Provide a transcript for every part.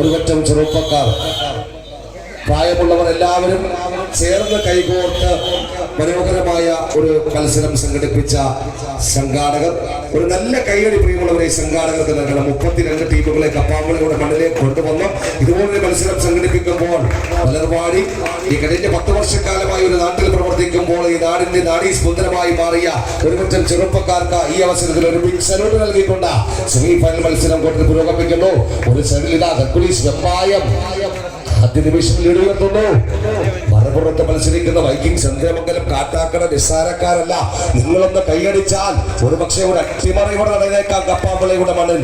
ഒരു പറ്റം ചെറുപ്പക്കാർ. പ്രായമുള്ളവർ എല്ലാവരും ചേർന്ന് കൈകോർത്ത് മനോഹരമായ ഒരു മത്സരം സംഘടിപ്പിച്ച സംഘാടകർ ഒരു നല്ല കൈയടി പ്രിയമുള്ളവരെ സംഘാടകർക്ക് നൽകണം. മുപ്പത്തിരണ്ട് ടീമുകളെ കപ്പാമ്പളിയുടെ മണ്ണിലേക്ക് കൊണ്ടുവന്നു. ഇതുപോലൊരു മത്സരം സംഘടിപ്പിക്കുമ്പോൾ മലർവാടി ഈ കഴിഞ്ഞ പത്ത് വർഷക്കാലമായി ഒരു നാട്ടിൽ പ്രവർത്തിക്കുമ്പോൾ ഈ നാടിന്റെ നാടീ സുന്ദരമായി മാറിയ ഒരു പറ്റം ചെറുപ്പക്കാർക്ക് ഈ അവസരത്തിൽ ഒരു ബിഗ് സലൂട്ട് നൽകിക്കൊണ്ട് സെമി ഫൈനൽ മത്സരം കൊണ്ട് പുരോഗമിക്കുന്നു. ഒരു സൈഡിൽ ഹെർക്കുലീസ് വെപ്പായം ആദ്യ നിമിഷം ലീഡ് ഉയർത്തുന്നു മറുപുറത്ത് മത്സരിക്കുന്ന വൈക്കിംഗ് ചന്ദ്രമംഗലം കാട്ടാക്കട നിസ്സാരക്കാരല്ല. നിങ്ങളൊന്ന് കൈയടിച്ചാൽ ഒരു പക്ഷേ ഒരു അട്ടിമറി ഇവിടെ നടന്നേക്കാം കപ്പാമ്പിളയുടെ മണ്ണിൽ.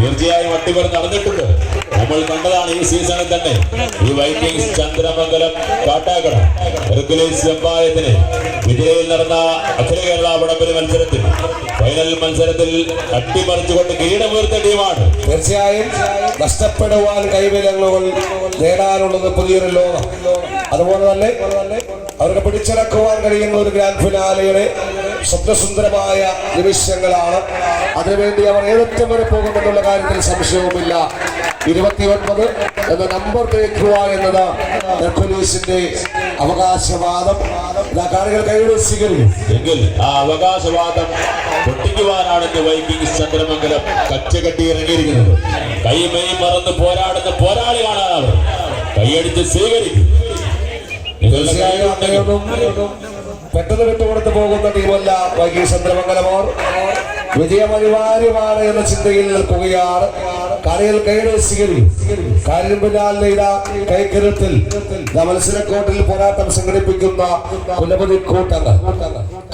തീർച്ചയായും അട്ടിമറി നടന്നിട്ടുണ്ട്. നമ്മൾ കണ്ടതാണ് ഈ സീസണിൽ തന്നെ ഈ വൈക്കിംഗ്സ് ചന്ദ്രമംഗലം കാട്ടാക്കട. ഹെർക്കുലീസ് ചെമ്പായത്തിന് വിജയയിൽ നടന്ന അഖില കേരള വടംവലി മത്സരത്തിൽ ഫൈനൽ മത്സരത്തിൽ അട്ടിമറിച്ചുകൊണ്ട് കിരീടമുയർത്ത ടീമാണ്. തീർച്ചയായും നഷ്ടപ്പെടുവാൻ കൈവിലങ്ങൾ നേടാനുള്ളത് പുതിയൊരു ലോകം. അതുപോലെ തന്നെ അവർക്ക് പിടിച്ചിറക്കുവാൻ കഴിയുന്ന ഒരു ഗ്രാൻഡ് ഫിനാലയുടെ സ്വപ്നസുന്ദരമായ നിമിഷങ്ങളാണ് അതിനുവേണ്ടി അവർ ഏതൊക്കെ വരെ പോകുമെന്നുള്ള കാര്യത്തിൽ സംശയവുമില്ല. ഇരുപത്തിയൊൻപത് എന്ന നമ്പർ തേക്കുക എന്നത് ഹെർക്കുലീസിന്റെ അവകാശവാദം. കാണികൾ കൈയുടെ എങ്കിൽ ആ അവകാശവാദം പൊട്ടിക്കുവാനാണ് ഇന്ന് വൈക്കിങ്സ് ചന്ദ്രമംഗലം. കച്ചകെട്ടി ഇറങ്ങിയിരിക്കുന്നത്. കൈമൈ മറന്ന് പോരാടുന്ന പോരാളിയാണ് അവർ. കൈയടിച്ച് സ്വീകരിക്കും. പെട്ടെന്ന് വിട്ടുകൊടുത്ത് പോകുന്ന ടീമല്ല വൈകി ചന്ദ്രമംഗലമോർ. വിജയം അനിവാര്യമാണ് എന്ന ചിന്തയിൽ നിൽക്കുകയാണ്. കരയിൽ സ്വീകരിക്കും. കാര്യം പിന്നാലെ ഇതാ കൈക്കരുത്തിൽ മത്സര മത്സരക്കോട്ടിൽ പോരാട്ടം സംഘടിപ്പിക്കുന്ന കുലപതി കൂട്ടങ്ങൾ.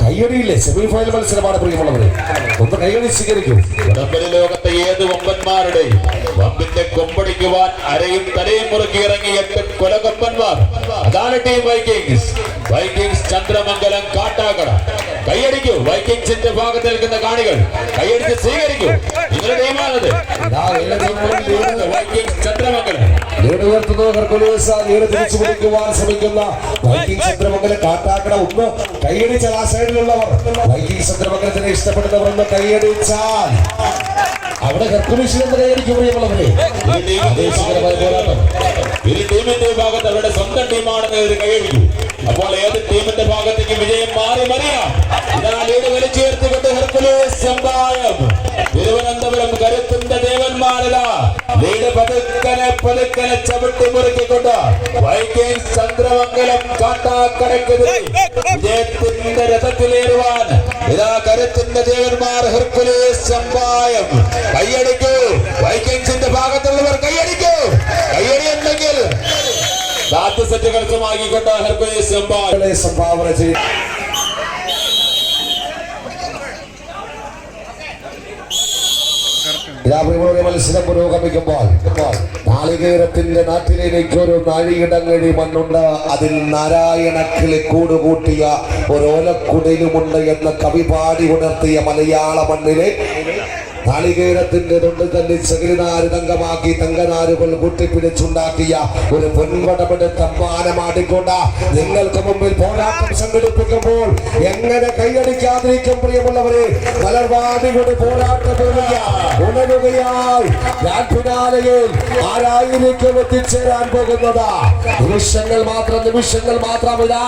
കൈയടിയില്ലേ സെമിഫൈനൽ മത്സരമാണ് പ്രിയമുള്ളത്. ഒന്ന് കൈയടി സ്വീകരിക്കും. ലോകത്തെ ഏത് വമ്പന്മാരുടെയും വമ്പിന്റെ കൊമ്പടിക്കുവാൻ അരയും തലയും മുറുക്കി ഇറങ്ങി എട്ട് കൊലകൊമ്പന്മാർ. അതാണ് team Vikings Vikings Chandramangalam Kattakada. കൈയടിക്കൂ. വൈക്കിങ്സിന്റെ ഭാഗത്ത് നിൽക്കുന്ന കാണികൾ. കൈയടിച്ച് സ്വീകരിക്കൂ. നിങ്ങളുടെ ടീമാണത്. വൈക്കിങ്സ് ചന്ദ്രമംഗലം. ലീഡ് ഉയർത്തുന്നു ഹെർക്കുലീസ്. ലീഡ് തിരിച്ചു പിടിക്കുവാൻ ശ്രമിക്കുന്ന വൈക്കിംഗ് ചന്ദ്രമംഗലം കാട്ടാക്കട ഒന്ന് കൈയടിച്ചാൽ ആ സൈഡിലുള്ളവർ വൈക്കിംഗ് ചന്ദ്രമംഗലത്തിനെ ഇഷ്ടപ്പെടുന്നവർ ഒന്ന് കൈയടിച്ചാൽ അവിടെ കൈയടിക്കും പ്രിയമുള്ളവരെ ആവേശകരമായ പോരാട്ടം. ഇരു ടീമിന്റെ ഭാഗത്ത് അവരുടെ സ്വന്തം ടീമാണെന്ന് ഒരു കൈയടിക്കൂ അപ്പോൾ ഏത് ടീമിന്റെ ഭാഗത്തേക്ക് വിജയം മാറി മറിയാം ഇതാ ലീഡ് വലിച്ചേർത്തുകൊണ്ട് ഹെർക്കുലേസ് സമ്പായം പതുക്കനെ പതുക്കനെ ചവിട്ടി മുറുക്കിക്കൊണ്ട് വൈകിങ്സ് ചന്ദ്രമംഗലം കാട്ടാക്കടയ്ക്കെതിരെ വിജയത്തിന്റെ രഥത്തിലേറുവാൻ ഇതാ കരുത്തിന്റെ ദേവന്മാർ ഹെർക്കുലേസ് സമ്പായം കൈയടിക്കൂ. വൈകിങ്സിന്റെ ഭാഗത്തുള്ളവർ കൈയടിക്കൂ. കൈയടി ഉണ്ടെങ്കിൽ സെറ്റ് കരസ്ഥമാക്കിക്കൊണ്ട് ഹെർക്കുലേസ് സമ്പായം സംഭാവന ചെയ്യും ഇതാപ്രിയമുള്ള മത്സരം പുരോഗമിക്കുമ്പോൾ നാളികേരത്തിന്റെ നാട്ടിലേക്ക് ഒരു നാഴിയിടങ്ങഴി മണ്ണുണ്ട്. അതിൽ നാരായണക്കിളി കൂടുകൂട്ടിയ ഒരു ഓലക്കുടലുമുണ്ട് എന്ന കവി പാടി ഉണർത്തിയ മലയാള മണ്ണിലെ നാളികേരത്തിന്റെ തൊണ്ട് തല്ലി ചകിരിനാര് തങ്കമാക്കി തങ്കനാരുകൾ കൂട്ടിപ്പിടിച്ചുണ്ടാക്കിയ ഒരു പൊൻപടമെടുത്ത മാനമാടിക്കൊണ്ട് നിങ്ങൾക്ക് മുമ്പിൽ പോരാട്ടം സംഘടിപ്പിക്കുമ്പോൾ എങ്ങനെ കൈയടിക്കാതിരിക്കും പ്രിയമുള്ളവരെ? മലർവാദികളുടെ പോരാട്ടം ഉണരുകയാൽ ഞാൻ ആരായിരിക്കും എത്തിച്ചേരാൻ പോകുന്നത്? നിമിഷങ്ങൾ മാത്രം നിമിഷങ്ങൾ മാത്രം ഇതാ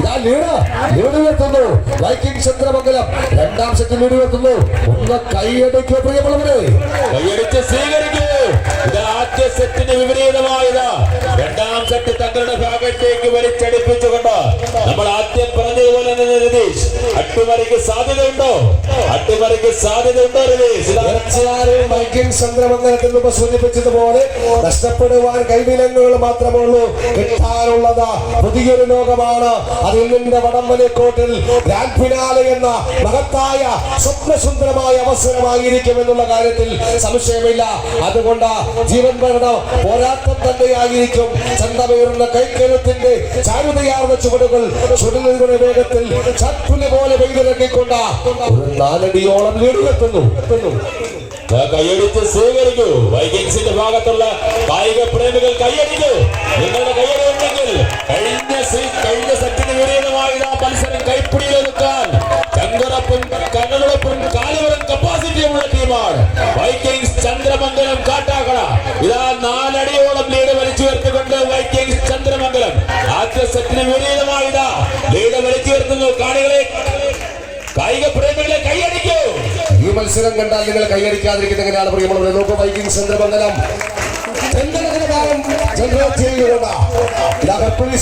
ഇതാ ലീഡ് ലീഡ് വൈക്കിംഗ് ചന്ദ്രമംഗലം രണ്ടാം സെറ്റ് ലീഡ് ഉയർത്തുന്നു. ഒന്ന് കൈയടിച്ച് സ്വീകരിക്കൂ. ഇത് ആദ്യ സെറ്റിന് വിപരീതമായത്. രണ്ടാം തീർച്ചയായും വൈക്കിംഗ് ചന്ദ്രമംഗലത്തിൽ മുമ്പ് സൂചിപ്പിച്ചതുപോലെ നഷ്ടപ്പെടുവാൻ കൈവിലങ്ങുകൾ മാത്രമേ ഉള്ളൂ കിട്ടാനുള്ളത് പുതിയൊരു ലോകമാണ്. അതിൽ നിന്റെ വടംവലിക്കോട്ടിൽ ഗ്രാൻഡ് ഫിനാലെ എന്ന മഹത്തായ സ്വപ്നസുന്ദരമായ അവസരമായിരിക്കും എന്നുള്ള കാര്യത്തിൽ സംശയമില്ല. അതുകൊണ്ട് ജീവൻ ഭരണം പോരാട്ടം തന്നെയായിരിക്കും. ചന്തമയുന്ന കൈക്കരുത്തിന്റെ ചാരുതയാർന്ന ചുവടുകൾ ചുടലുകളുടെ വേഗത്തിൽ ചട്ടുല പോലെ പെയ്തിറക്കിക്കൊണ്ട് ഒരു നാലടിയോളം ദാ കൈയടിച്ച് സ്വീകരിക്കൂ. വൈകിങ്സിന്റെ ഭാഗത്തുള്ള കായിക പ്രേമികൾ കൈയടിക്കൂ. നിങ്ങളുടെ കൈയടി ഉണ്ടെങ്കിൽ കഴിഞ്ഞ കഴിഞ്ഞ സെറ്റിന് വിപരീതമായി മത്സരം കൈപ്പിടിയിലെടുക്കാൻ ചന്ദ്രപ്പും കണ്ണുറപ്പും കാലുകളും കപ്പാസിറ്റിയുമുള്ള ടീമാണ് വൈകിങ്സ് ചന്ദ്രമംഗലം കാട്ടാക്കട. ഇതാ നാലടിയോളം ലീഡ് വലിച്ചുയർത്തിക്കൊണ്ട് വൈക്കിങ്സ് ചന്ദ്രമംഗലം. ആദ്യ സെറ്റിന് വിപരീതമായി ലീഡ് ലീഡ് വലിച്ചുയർത്തുന്നു. കാണികളെ കായിക പ്രേമികളെ കൈയടിക്കൂ. ഈ മത്സരം കണ്ടാൽ നിങ്ങൾ കൈയടിക്കാതിരിക്കുന്ന എങ്ങനെയാണ് പ്രിയമുള്ളവരെ നോക്കൂ വൈകിങ് ചന്ദ്രമംഗലം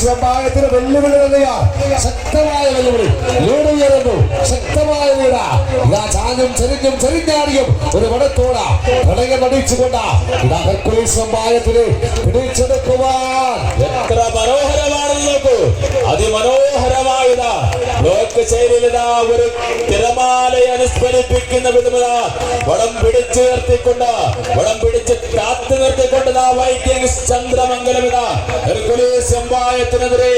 വെമ്പായത്തിന് വെല്ലുവിളി തന്നെയാണ് ശക്തമായ വെല്ലുവിളി. ലീഡ് ഉയരുന്നു. ശക്തമായ ലീഡ. ചാഞ്ഞും ചെരിഞ്ഞും ചെരിഞ്ഞാടിയും ഒരു വടത്തോട ഘടകം അടിച്ചുകൊണ്ട് വെമ്പായത്തിന് പിടിച്ചെടുക്കുവാൻ. എത്ര മനോഹരമാണെന്ന് നോക്കൂ അതിമനോഹരമായതാ. ലോക ശൈലിയിലിതാ ഒരു തിരമാലയെ അനുസ്മരിപ്പിക്കുന്ന വിധമിതാ വടം പിടിച്ചു നിർത്തിക്കൊണ്ട് വടം പിടിച്ച് കാത്തു നിർത്തിക്കൊണ്ട് വൈകിങ്സ് ചന്ദ്രമംഗലം ഇതാ ഹെർക്കുലീസ് എമ്പായത്തിനെതിരെ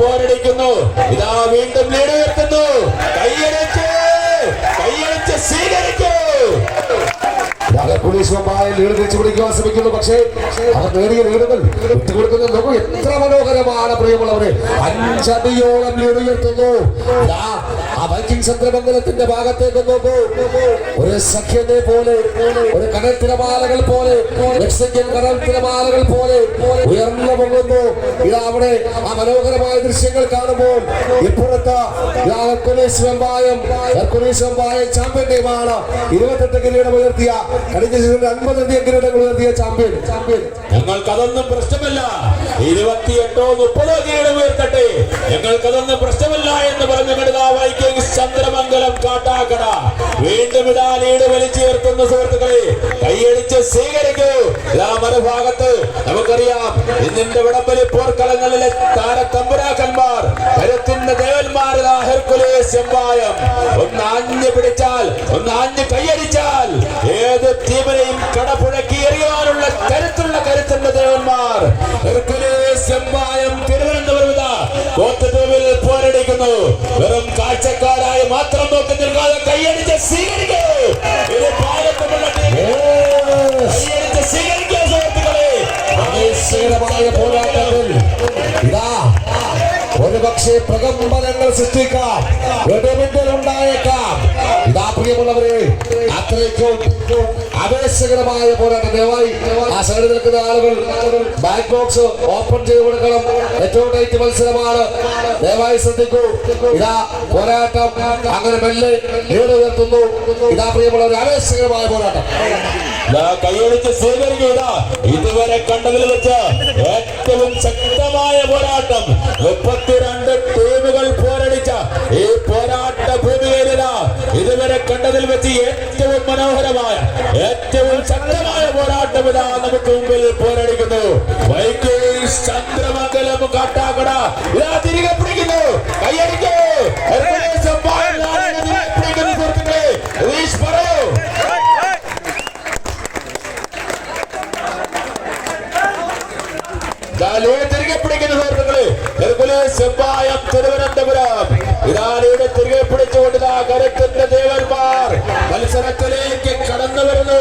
പോരടിക്കുന്നു. ഇതാ വീണ്ടും ലീഡ് ഉയർത്തുന്നു കൈയടിച്ച് കൈയടിച്ച് സ്വീകരിക്കൂ മുമ്പായ ലീഡ് തിരിച്ചു പിടിക്കുവാൻ ശ്രമിക്കുന്നു. പക്ഷേ അവർ നേടിയ ലീഡുകൾ വിട്ടുകൊടുക്കുന്ന നോക്കൂ എത്ര മനോഹരമാണ്. പ്രിയമുള്ളവരെ അഞ്ചടിയോളം ലീഡ് ഉയർത്തുന്നു. ആ വൈക്കിംഗ് ചന്ദ്രമംഗലത്തിന്റെ ഭാഗത്തേക്ക് നോക്കൂ. ഒരു സഖ്യത്തെ പോലെ ഒരു കടൽ പോലെ മെക്സിക്കൻ കടൽ പോലെ ഉയർന്നു പോകുന്നു ഇതാ അവിടെ ആ മനോഹരമായ ദൃശ്യങ്ങൾ കാണുമ്പോൾ ഇപ്പുറത്ത് ഹെർക്കുലീസ് വെമ്പായം ചാമ്പ്യൻ ടീമാണ്. ഇരുപത്തെട്ട് കിരീടം ഉയർത്തിയ കഴിഞ്ഞ സീസണിൽ അൻപതധികം കിരീടങ്ങൾ ഉയർത്തിയ ചാമ്പ്യൻ ചാമ്പ്യൻ ഞങ്ങൾക്കതൊന്നും പ്രശ്നമല്ല. ഇരുപത്തിയെട്ടോ മുപ്പതോ കിരീടം ഉയർത്തട്ടെ. ഞങ്ങൾക്കതൊന്നും പ്രശ്നമല്ല എന്ന് പറഞ്ഞു കടുതാ വൈക്കിങ്സ് ചന്ദ്രമംഗലം കാട്ടാക്കട. വീണ്ടും ഇതാ ലീഡ് വലിച്ചുയർത്തുന്ന സുഹൃത്തുക്കളെ കൈയടിച്ച് സ്വീകരിക്കൂ. എല്ലാ മറുഭാഗത്ത് നമുക്കറിയാം ഇന്നിന്റെ വിടംബലി പോർക്കളങ്ങളിലെ താരത്തമ്പുരാക്കന്മാർ കരുത്തിന്റെ ദേവന്മാർ ഒന്ന് ആഞ്ഞു പിടിച്ചാൽ ഒന്ന് ആഞ്ഞു കൈയടിച്ചാൽ ഹെർക്കുലേസ് എമ്പായം തിരുവനന്തപുരം കോട്ടത്തൂവിൽ പോരടിക്കുന്നു. വെറും കാഴ്ചക്കാരായി മാത്രം നോക്കി നിൽക്കാതെ കൈയടിച്ച് സ്വീകരിക്കൂ. ഇത് ഭാരതമുള്ള ടീം. കൈയടിച്ച് സ്വീകരിക്കൂ സുഹൃത്തുക്കളെ. ആവേശകരമായ പോരാട്ടത്തിൽ. ഇതാ. ഒരു പക്ഷേ പ്രകമ്പനങ്ങൾ സൃഷ്ടിക്കാം. ഇതാ പ്രിയമുള്ളവരെ അത്രയ്ക്കും ആവേശകരമായ പോരാട്ടം. ദയവായി ആ സൈഡിൽ നിൽക്കുന്ന ആളുകൾ ബാക്ക് ബോക്സ് ഓപ്പൺ ചെയ്ത് കൊടുക്കണം. ഏറ്റവും ടൈറ്റ് മത്സരമാണ്. ദയവായി ശ്രദ്ധിക്കൂ. ഇതാ പോരാട്ടം. അങ്ങനെ മെല്ലെ ലീഡ് ഉയർത്തുന്നു. ഇതാ പ്രിയമുള്ളവർ ആവേശകരമായ പോരാട്ടം. കൈയടിച്ച് സ്വീകരിക്കുക. ഇതുവരെ കണ്ടതിൽ വെച്ച് ഏറ്റവും ശക്തമായ പോരാട്ടം. മുപ്പത്തിരണ്ട് വെച്ച് ഏറ്റവും മനോഹരമായ ഏറ്റവും ശക്തമായ പോരാട്ടം ഇതാ നമുക്ക് മുമ്പിൽ പോരടിക്കുന്നു. വൈക്കോൽ ചന്ദ്രമംഗലം കാട്ടാക്കട. ഇതാ തിരികെ പിടിക്കുന്നു. കൈയടിക്കൂ. തിരികെ പിടിക്കുന്നു സുഹൃത്തുക്കളെ. രതീഷ് പറയൂ. ദാലൂടെ തിരികെ തിരുവനന്തപുരം. പിടിച്ചുകൊണ്ട് ദേവന്മാർ മത്സരത്തിലേക്ക് കടന്നു വരുന്നു.